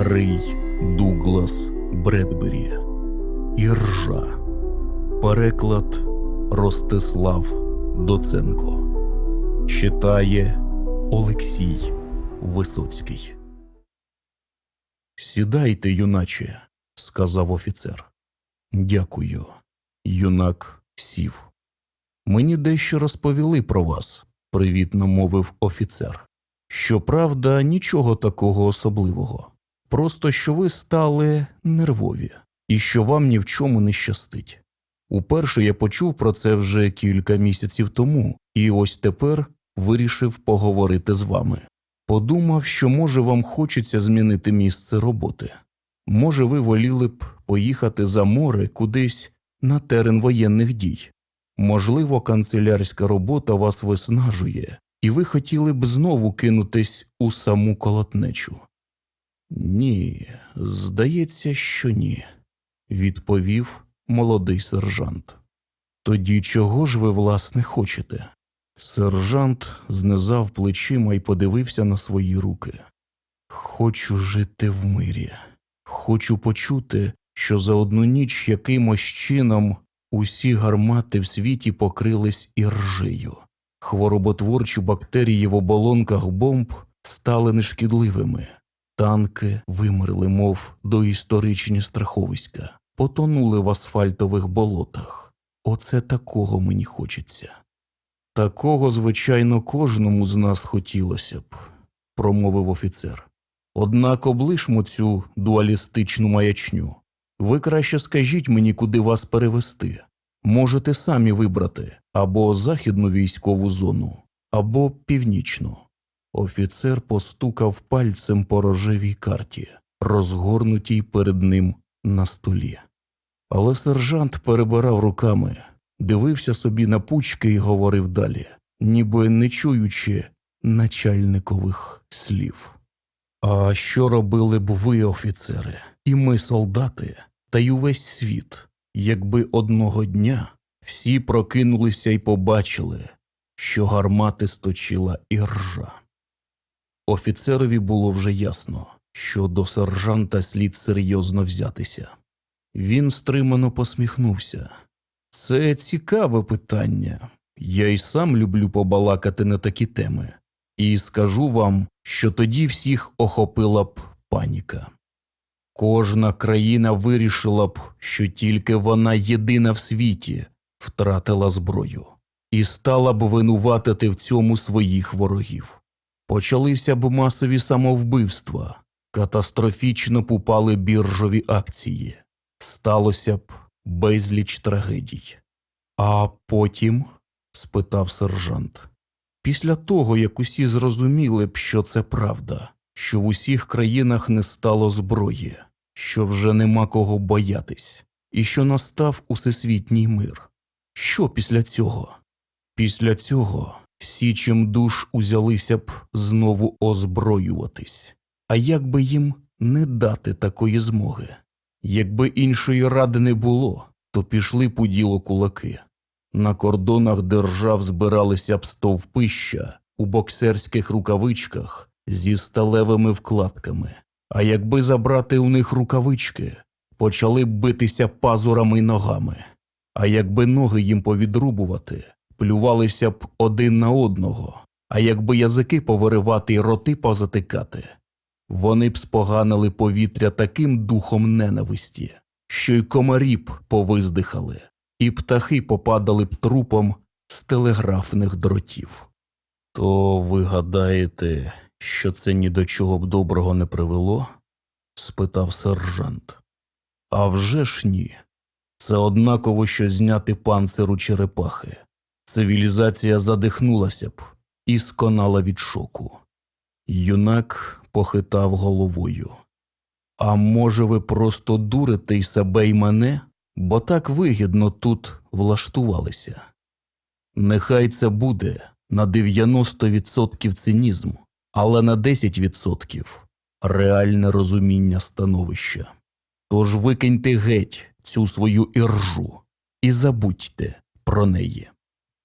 Рий Дуглас Бредбері. Іржа. Переклад Ростислав Доценко. Читає Олексій Висоцький. Сідайте, юначе, сказав офіцер. Дякую. Юнак сів. Мені дещо розповіли про вас, привітно мовив офіцер. Щоправда, нічого такого особливого. Просто що ви стали нервові і що вам ні в чому не щастить. Уперше я почув про це вже кілька місяців тому, і ось тепер вирішив поговорити з вами. Подумав, що може вам хочеться змінити місце роботи. Може, ви воліли б поїхати за море кудись на терен воєнних дій. Можливо, канцелярська робота вас виснажує, і ви хотіли б знову кинутись у саму колотнечу. Ні, здається, що ні, відповів молодий сержант. Тоді чого ж ви, власне, хочете? Сержант знизав плечима і подивився на свої руки. Хочу жити в мирі. Хочу почути, що за одну ніч якимось чином усі гармати в світі покрились іржею. Хвороботворчі бактерії в оболонках бомб стали нешкідливими. Танки вимерли, мов доісторичні страховиська, потонули в асфальтових болотах. Оце такого мені хочеться. Такого, звичайно, кожному з нас хотілося б, промовив офіцер. Однак облишмо цю дуалістичну маячню. Ви краще скажіть мені, куди вас перевести. Можете самі вибрати або західну військову зону, або північну. Офіцер постукав пальцем по рожевій карті, розгорнутій перед ним на столі. Але сержант перебирав руками, дивився собі на пучки і говорив далі, ніби не чуючи начальникових слів. А що робили б ви, офіцери, і ми, солдати, та й увесь світ, якби одного дня всі прокинулися і побачили, що гармати сточила іржа? Офіцерові було вже ясно, що до сержанта слід серйозно взятися. Він стримано посміхнувся. Це цікаве питання. Я й сам люблю побалакати на такі теми, і скажу вам, що тоді всіх охопила б паніка. Кожна країна вирішила б, що тільки вона єдина в світі втратила зброю, і стала б винуватити в цьому своїх ворогів. Почалися б масові самовбивства, катастрофічно пупали біржові акції, сталося б безліч трагедій. А потім? спитав сержант. Після того, як усі зрозуміли б, що це правда, що в усіх країнах не стало зброї, що вже нема кого боятись, і що настав усесвітній мир. Що після цього? Після цього всі чим душ узялися б знову озброюватись. А як би їм не дати такої змоги? Якби іншої ради не було, то пішли по ділу кулаки. На кордонах держав збиралися б стовпища у боксерських рукавичках зі сталевими вкладками, а якби забрати у них рукавички, почали б битися пазурами й ногами, а якби ноги їм повідрубувати, плювалися б один на одного, а якби язики повиривати й роти позатикати, вони б споганили повітря таким духом ненависті, що й комарі б повиздихали, і птахи попадали б трупом з телеграфних дротів. То ви гадаєте, що це ні до чого б доброго не привело? спитав сержант. «А вже ж ні. Це однаково, що зняти панцир у черепахи. Цивілізація задихнулася б і сконала від шоку. Юнак похитав головою. А може, ви просто дурите й себе й мене, бо так вигідно тут влаштувалися. Нехай це буде на 90% цинізм, але на 10% реальне розуміння становища. Тож викиньте геть цю свою іржу і забудьте про неї.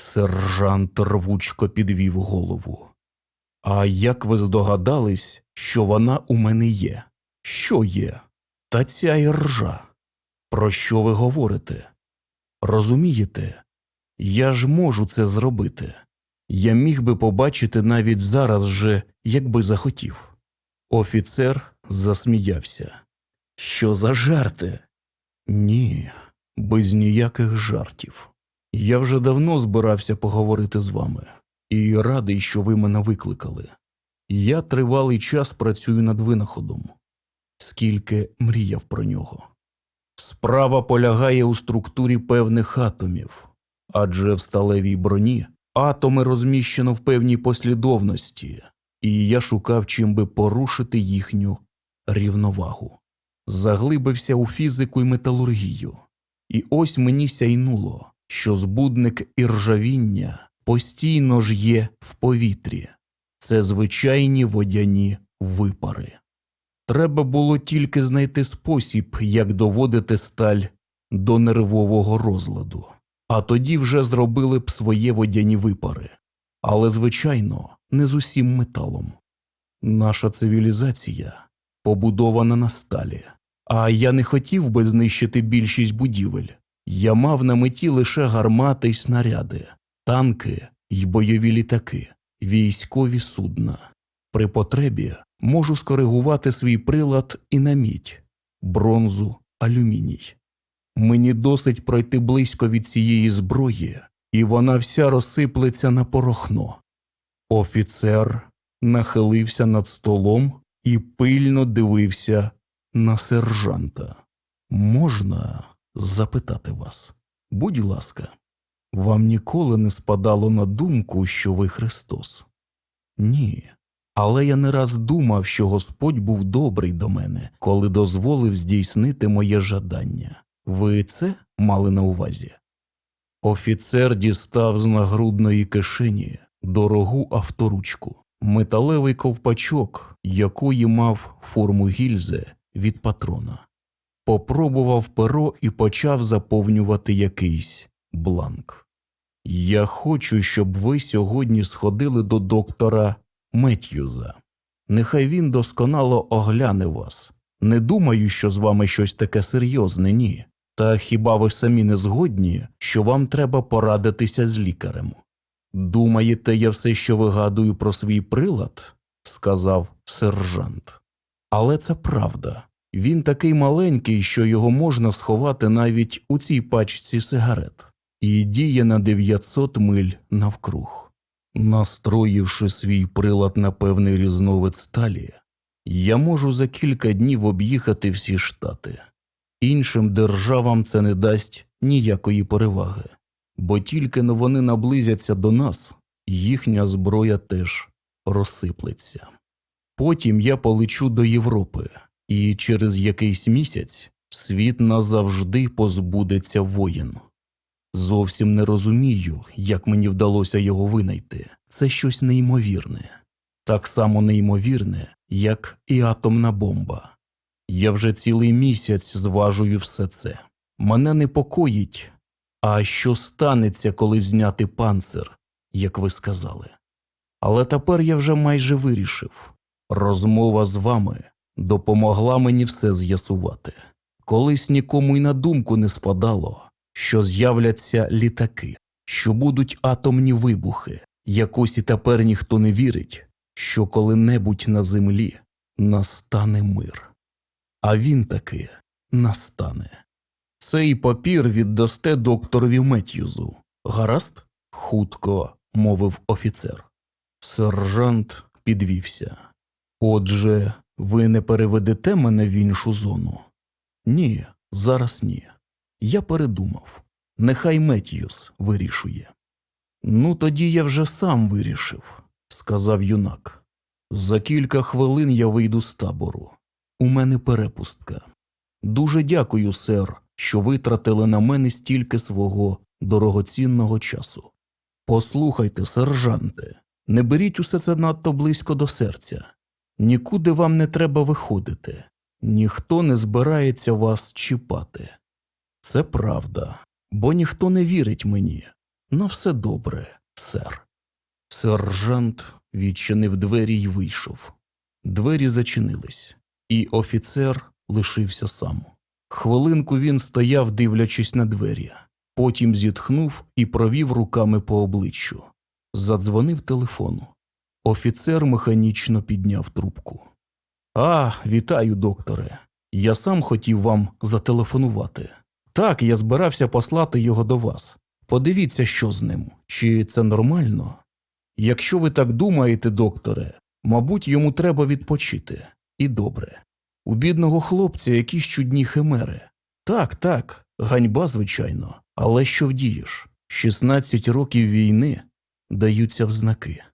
Сержант рвучко підвів голову. А як ви здогадались, що вона у мене є? Що є? Та ця іржа. Про що ви говорите? Розумієте, я ж можу це зробити. Я міг би побачити навіть зараз же, якби захотів. Офіцер засміявся. Що за жарти? Ні, без ніяких жартів. Я вже давно збирався поговорити з вами, і радий, що ви мене викликали. Я тривалий час працюю над винаходом, скільки мріяв про нього. Справа полягає у структурі певних атомів, адже в сталевій броні атоми розміщено в певній послідовності, і я шукав чим би порушити їхню рівновагу. Заглибився у фізику і металургію, і ось мені сяйнуло, що збудник іржавіння постійно ж є в повітрі. Це звичайні водяні випари. Треба було тільки знайти спосіб, як доводити сталь до нервового розладу, а тоді вже зробили б своє водяні випари. Але, звичайно, не з усім металом. Наша цивілізація побудована на сталі, а я не хотів би знищити більшість будівель. Я мав на меті лише гармати й снаряди, танки й бойові літаки, військові судна. При потребі можу скоригувати свій прилад і на мідь, бронзу, алюміній. Мені досить пройти близько від цієї зброї, і вона вся розсиплеться на порохно. Офіцер нахилився над столом і пильно дивився на сержанта. Можна запитати вас, будь ласка, вам ніколи не спадало на думку, що ви Христос? Ні. Але я не раз думав, що Господь був добрий до мене, коли дозволив здійснити моє жадання. Ви це мали на увазі? Офіцер дістав з нагрудної кишені дорогу авторучку, металевий ковпачок, якої мав форму гільзи від патрона. Попробував перо і почав заповнювати якийсь бланк. Я хочу, щоб ви сьогодні сходили до доктора Меттьюза. Нехай він досконало огляне вас. Не думаю, що з вами щось таке серйозне, ні. Та хіба ви самі не згодні, що вам треба порадитися з лікарем? Думаєте, я все, що вигадую про свій прилад? сказав сержант. Але це правда. Він такий маленький, що його можна сховати навіть у цій пачці сигарет, і діє на 900 миль навкруг. Настроївши свій прилад на певний різновид сталі, я можу за кілька днів об'їхати всі штати. Іншим державам це не дасть ніякої переваги, бо тільки но вони наблизяться до нас, їхня зброя теж розсиплеться. Потім я полечу до Європи, і через якийсь місяць світ назавжди позбудеться воїн. Зовсім не розумію, як мені вдалося його винайти. Це щось неймовірне, так само неймовірне, як і атомна бомба. Я вже цілий місяць зважую все це. Мене непокоїть, а що станеться, коли зняти панцир, як ви сказали. Але тепер я вже майже вирішив розмова з вами допомогла мені все з'ясувати. Колись нікому й на думку не спадало, що з'являться літаки, що будуть атомні вибухи, якось і тепер ніхто не вірить, що коли-небудь на землі настане мир. А він таки настане. Цей папір віддасте докторові Меттьюзу. Гаразд? хутко мовив офіцер. Сержант підвівся. Отже, ви не переведете мене в іншу зону? Ні, зараз ні. Я передумав. Нехай Меттьюс вирішує. Ну, тоді я вже сам вирішив, сказав юнак. За кілька хвилин я вийду з табору. У мене перепустка. Дуже дякую, сер, що витратили на мене стільки свого дорогоцінного часу. Послухайте, сержанте, не беріть усе це надто близько до серця. Нікуди вам не треба виходити, ніхто не збирається вас чіпати. Це правда, бо ніхто не вірить мені. На все добре, сер. Сержант відчинив двері й вийшов. Двері зачинились. і офіцер лишився сам. Хвилинку він стояв, дивлячись на двері, потім зітхнув і провів руками по обличчю. Задзвонив телефон. Офіцер механічно підняв трубку. А, вітаю, докторе. Я сам хотів вам зателефонувати. Так, я збирався послати його до вас. Подивіться, що з ним, чи це нормально. Якщо ви так думаєте, докторе, мабуть, йому треба відпочити. І добре. У бідного хлопця якісь чудні химери. Так, так, ганьба, звичайно, але що вдієш? 16 років війни даються в знаки.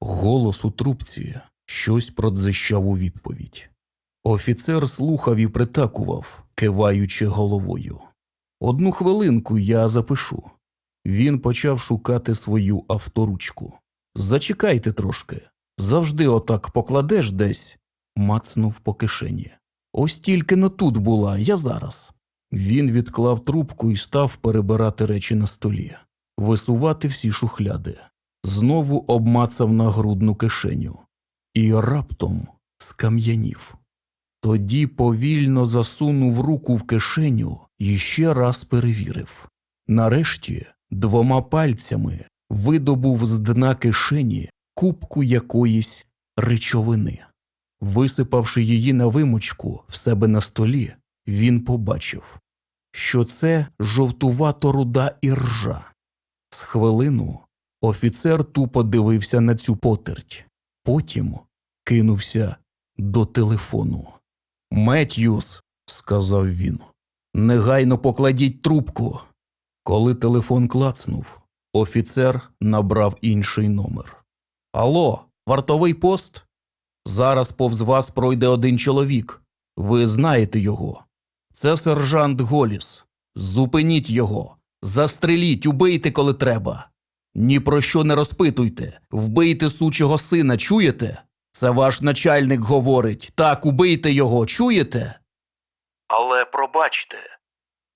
Голос у трубці щось продзищав у відповідь. Офіцер слухав і притакував, киваючи головою. Одну хвилинку я запишу. Він почав шукати свою авторучку. Зачекайте трошки. Завжди отак покладеш десь, мацнув по кишені. Ось тільки но тут була, я зараз. Він відклав трубку і став перебирати речі на столі, висувати всі шухляди, знову обмацав нагрудну кишеню і раптом скам'янів. Тоді повільно засунув руку в кишеню і ще раз перевірив. Нарешті двома пальцями видобув з дна кишені купку якоїсь речовини. Висипавши її на вимочку в себе на столі, він побачив, що це жовтувато руда іржа. З хвилину офіцер тупо дивився на цю потерть, потім кинувся до телефону. Меттьюс, сказав він, негайно покладіть трубку. Коли телефон клацнув, офіцер набрав інший номер. Алло, вартовий пост? Зараз повз вас пройде один чоловік. Ви знаєте його. Це сержант Голіс. Зупиніть його. Застреліть, убийте, коли треба. Ні про що не розпитуйте. Вбийте сучого сина, чуєте? Це ваш начальник говорить. Так, убийте його, чуєте? Але пробачте,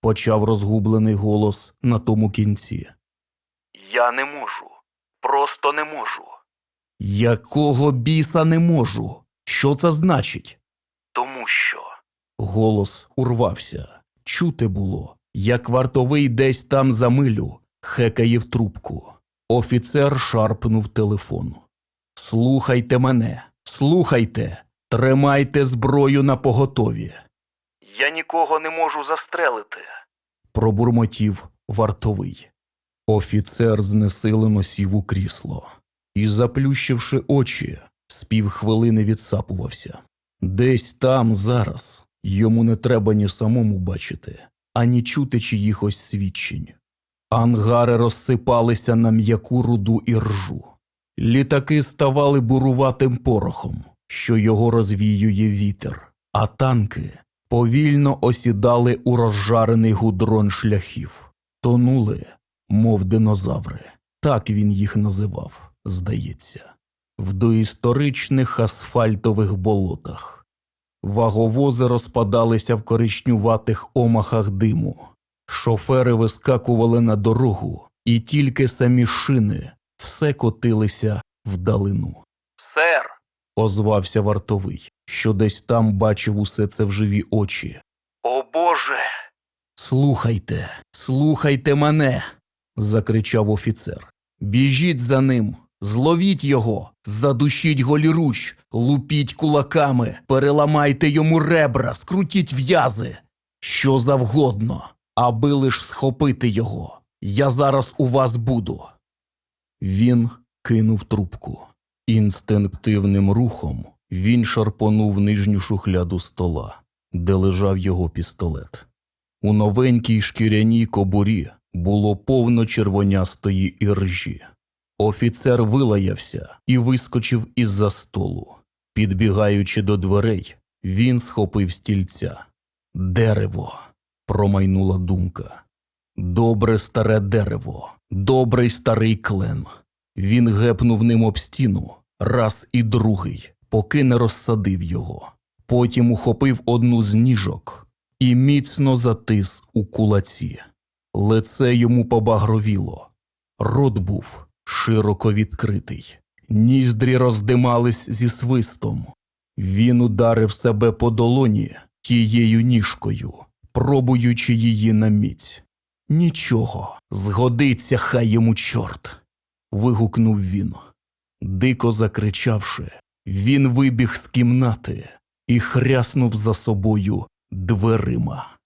почав розгублений голос на тому кінці. Я не можу. Просто не можу. Якого біса не можу? Що це значить? Тому що. Голос урвався. Чути було, як вартовий десь там за милю хекає в трубку. Офіцер шарпнув телефон. Слухайте мене, слухайте, тримайте зброю на поготові. Я нікого не можу застрелити, пробурмотів вартовий. Офіцер знесилено сів у крісло і, заплющивши очі, з півхвилини відсапувався. Десь там зараз йому не треба ні самому бачити, ані чути чиїхось свідчень. Ангари розсипалися на м'яку руду і ржу. Літаки ставали буруватим порохом, що його розвіює вітер, а танки повільно осідали у розжарений гудрон шляхів, тонули, мов динозаври. Так він їх називав, здається, в доісторичних асфальтових болотах. Ваговози розпадалися в коричнюватих омахах диму. Шофери вискакували на дорогу, і тільки самі шини все котилися вдалину. Сер. озвався вартовий, що десь там бачив усе це в живі очі. О Боже. Слухайте, слухайте мене. закричав офіцер. Біжіть за ним, зловіть його, задушіть голіруч, лупіть кулаками, переламайте йому ребра, скрутіть в'язи. Що завгодно, аби лиш схопити його. Я зараз у вас буду. Він кинув трубку. Інстинктивним рухом він шарпонув нижню шухляду стола, де лежав його пістолет. У новенькій шкіряній кобурі було повно червонястої іржі. Офіцер вилаявся і вискочив із-за столу. Підбігаючи до дверей, він схопив стільця. Дерево. Промайнула думка. Добре старе дерево, добрий старий клен. Він гепнув ним об стіну, раз і другий, поки не розсадив його. Потім ухопив одну з ніжок і міцно затис у кулаці. Лице йому побагровіло. Рот був широко відкритий. Ніздрі роздимались зі свистом. Він ударив себе по долоні тією ніжкою, пробуючи її на міць. Нічого, згодиться хай йому чорт. вигукнув він. Дико закричавши, він вибіг з кімнати і хряснув за собою дверима.